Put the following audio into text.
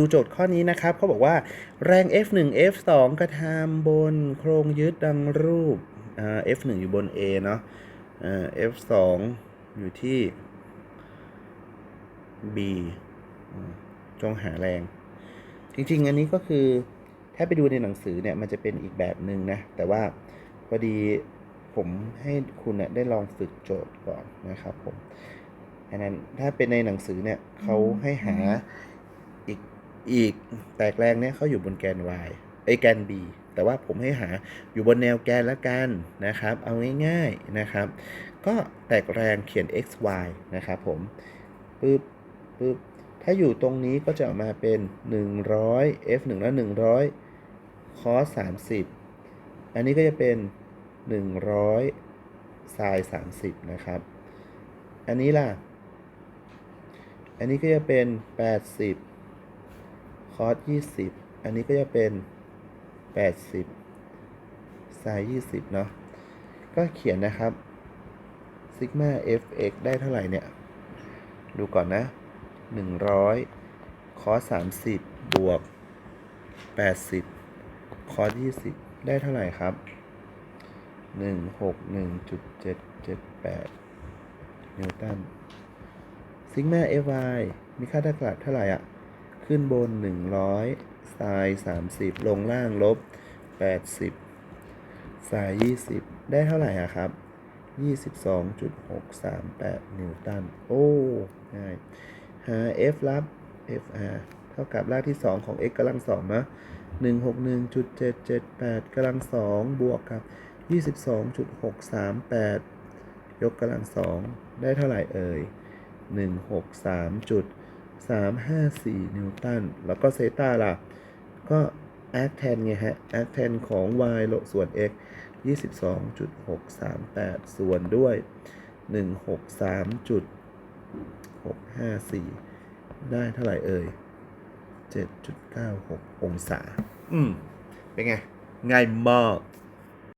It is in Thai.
ดูโจทย์ข้อนี้นะครับเขาบอกว่าแรง F1 F2 กระทำบนโครงยึดดังรูป F1 อยู่บน A เนาะ F2 อยู่ที่ B จงหาแรง จริง ๆ อันนี้ก็คือถ้าไปดูในหนังสือเนี่ย มันจะเป็นอีกแบบหนึ่งนะ แต่ว่าพอดีผมให้คุณเนี่ยได้ลองฝึกโจทย์ก่อนนะครับผมอันนั้นถ้าเป็นในหนังสือเนี่ยเขาให้หาอีก อีกแตกแรงเนี่ยเขาอยู่บนแกน y ไอแกน b แต่ว่าผมให้หาอยู่บนแนวแกนละกันนะครับ เอาง่ายๆนะครับ ก็แตกแรงเขียน x y นะครับผมปึ๊บปึ๊บถ้าอยู่ตรงนี้ก็จะออกมาเป็น 100 f 1แล้ว100 cos 30 อันนี้ก็จะเป็น 100 sin 30 นะครับ อันนี้ล่ะ อันนี้ก็จะเป็น 80 cos 20 อันนี้ก็จะเป็น 80 sin 20 เนาะ ก็เขียนนะครับซิกมา fx ได้เท่าไหร่เนี่ย ดูก่อนนะหนึ่งร้อยคอสามสิบบวกแปดสิบคอยี่สิบได้เท่าไหร่ครับหนึ่งหกหนึ่งจุดเจ็ดเจ็ดแปดนิวตันซิกมาเอฟยมีค่าดักลักเท่าไหร่อะ ขึ้นบนหนึ่งร้อยไซสามสิบลงล่างลบแปดสิบไซยี่สิบได้เท่าไหร่อะครับ 22.638 นิวตัน โอ้ ง่าย หา F ลับ FR เท่ากับรากที่ 2 ของ x กำลังสองนะ161.778กำลังสองบวกกับ 22.638 ยกกำลังสองได้เท่าไหร่เอ่ย163.8 354 นิวตัน แล้วก็เซตาล่ะ ก็ arc tan ไงฮะ arc tan ของ y ลบส่วน x 22.638 ส่วนด้วย 163.654 ได้เท่าไหร่เอ่ย 7.96 องศา อืม เป็นไง ง่ายมาก